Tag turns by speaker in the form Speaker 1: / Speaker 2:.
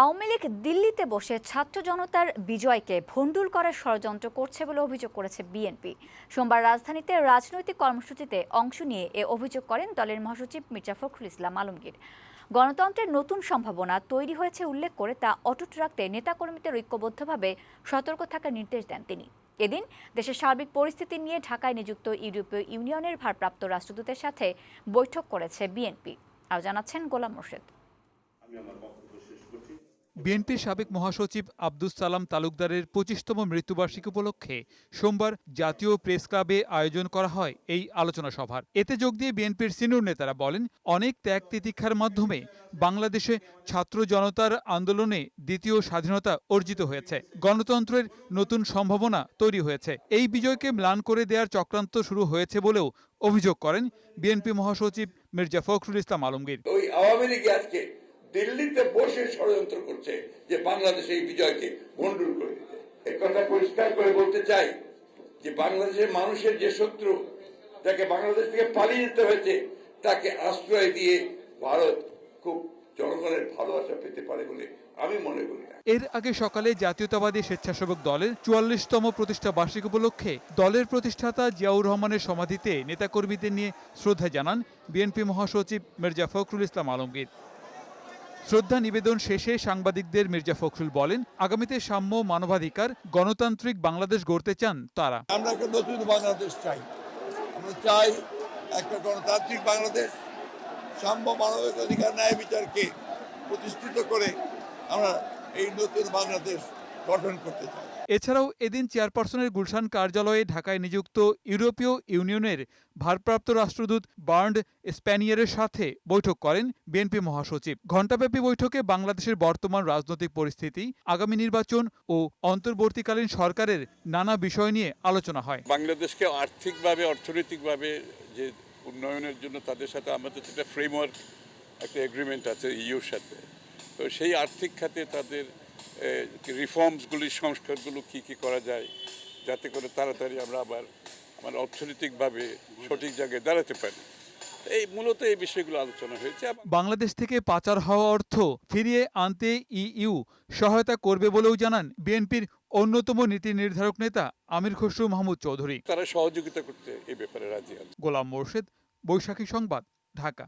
Speaker 1: আওয়ামী লীগ দিল্লিতে বসে ছাত্র জনতার বিজয়কে ভণ্ডুল করার ষড়যন্ত্র করছে বলে অভিযোগ করেছে বিএনপি। সোমবার রাজধানীতে রাজনৈতিক কর্মসূচিতে অংশ নিয়ে এ অভিযোগ করেন দলের মহাসচিব মির্জা ফখরুল ইসলাম আলমগীর। গণতন্ত্রের নতুন সম্ভাবনা তৈরি হয়েছে উল্লেখ করে তা অটুট রাখতে নেতাকর্মীদের ঐক্যবদ্ধভাবে সতর্ক থাকার নির্দেশ দেন তিনি। এদিন দেশের সার্বিক পরিস্থিতি নিয়ে ঢাকায় নিযুক্ত ইউরোপীয় ইউনিয়নের ভারপ্রাপ্ত রাষ্ট্রদূতের সাথে বৈঠক করেছে বিএনপি। আর জানাচ্ছেন গোলাম মোর্শেদ।
Speaker 2: বিএনপির সাবেক মহাসচিব আব্দুস সালাম তালুকদারের পঁচিশতম মৃত্যুবার্ষিকী উপলক্ষে সোমবার জাতীয় প্রেস ক্লাবে আয়োজন করা হয় এই আলোচনা সভার। এতে যোগ দিয়ে বিএনপির সিনিয়র নেতারা বলেন, অনেক ত্যাগ তিতিক্ষার মাধ্যমে বাংলাদেশে ছাত্র জনতার আন্দোলনে দ্বিতীয় স্বাধীনতা অর্জিত হয়েছে। গণতন্ত্রের নতুন সম্ভাবনা তৈরি হয়েছে। এই বিজয়কে ম্লান করে দেওয়ার চক্রান্ত শুরু হয়েছে বলেও অভিযোগ করেন বিএনপি মহাসচিব মির্জা ফখরুল ইসলাম আলমগীর।
Speaker 3: দিল্লিতে বসে ষড়যন্ত্র করছে যে বাংলাদেশ এই বিজয়কে ভণ্ডুল করে দিতে। এই কথা পরিষ্কার করে বলতে চাই যে বাংলাদেশের মানুষের যে শত্রু যাকে বাংলাদেশ থেকে পালিয়ে যেতে হয়েছে, তাকে আশ্রয় দিয়ে ভারত খুব জনগণের ভালোবাসা পেতে পারে বলে আমি মনে করি।
Speaker 2: এর আগে সকালে জাতীয়তাবাদী স্বেচ্ছাসেবক দলের চুয়াল্লিশতম প্রতিষ্ঠা বার্ষিকী উপলক্ষে দলের প্রতিষ্ঠাতা জিয়াউর রহমানের সমাধিতে নেতাকর্মীদের নিয়ে শ্রদ্ধা জানান বিএনপি মহাসচিব মির্জা ফখরুল ইসলাম আলমগীর। শ্রদ্ধা নিবেদন শেষে সাংবাদিকদের মির্জা ফখরুল বলেন, আগামীতে সাম্য মানবাধিকার, গণতান্ত্রিক বাংলাদেশ গড়তে চান তারা।
Speaker 4: আমরা একটা নতুন বাংলাদেশ চাই। আমরা চাই একটা গণতান্ত্রিক বাংলাদেশ, সাম্য মানবিক অধিকার ন্যায় বিচারকে প্রতিষ্ঠিত করে আমরা এই নতুন বাংলাদেশ গঠন করতে চাই
Speaker 2: এছাড়াও এদিন চেয়ারপারসনের গুলশান কার্যালয়ে ঢাকায় নিযুক্ত ইউরোপীয় ইউনিয়নের ভারপ্রাপ্ত রাষ্ট্রদূত বার্ন্ড স্প্যানিয়ারের সাথে বৈঠক করেন বিএনপি মহাসচিব। ঘণ্টাব্যাপী বৈঠকে বাংলাদেশের বর্তমান রাজনৈতিক পরিস্থিতি আগামী নির্বাচন ও অন্তর্বর্তীকালীন সরকারের নানা বিষয় নিয়ে আলোচনা হয়।
Speaker 5: বাংলাদেশকে আর্থিকভাবে অর্থনৈতিকভাবে যে উন্নয়নের জন্য তাদের সাথে আমাদের একটা ফ্রেমওয়ার্ক একটা এগ্রিমেন্ট আছে ইউর সাথে। তো সেই আর্থিক খাতে তাদের রিফর্মসগুলি সংস্কারগুলো কী কী করা যায় যাতে করে তাড়াতাড়ি আমরা আবার মানে অর্থনৈতিকভাবে সঠিক জায়গায় দাঁড়াতে পারি। এই মূলত এই বিষয়গুলো আলোচনা হয়েছে।
Speaker 2: বাংলাদেশ থেকে পাচার হওয়া অর্থ ফিরিয়ে আনতে ইইউ সহায়তা করবে বলেও জানান বিএনপির অন্যতম নীতি নির্ধারক নেতা আমির খসরু মাহমুদ চৌধুরী।
Speaker 5: তারা সহযোগিতা করতে এই ব্যাপারে রাজি আছে।
Speaker 2: গোলাম মোর্শেদ বৈশাখী সংবাদ ঢাকা।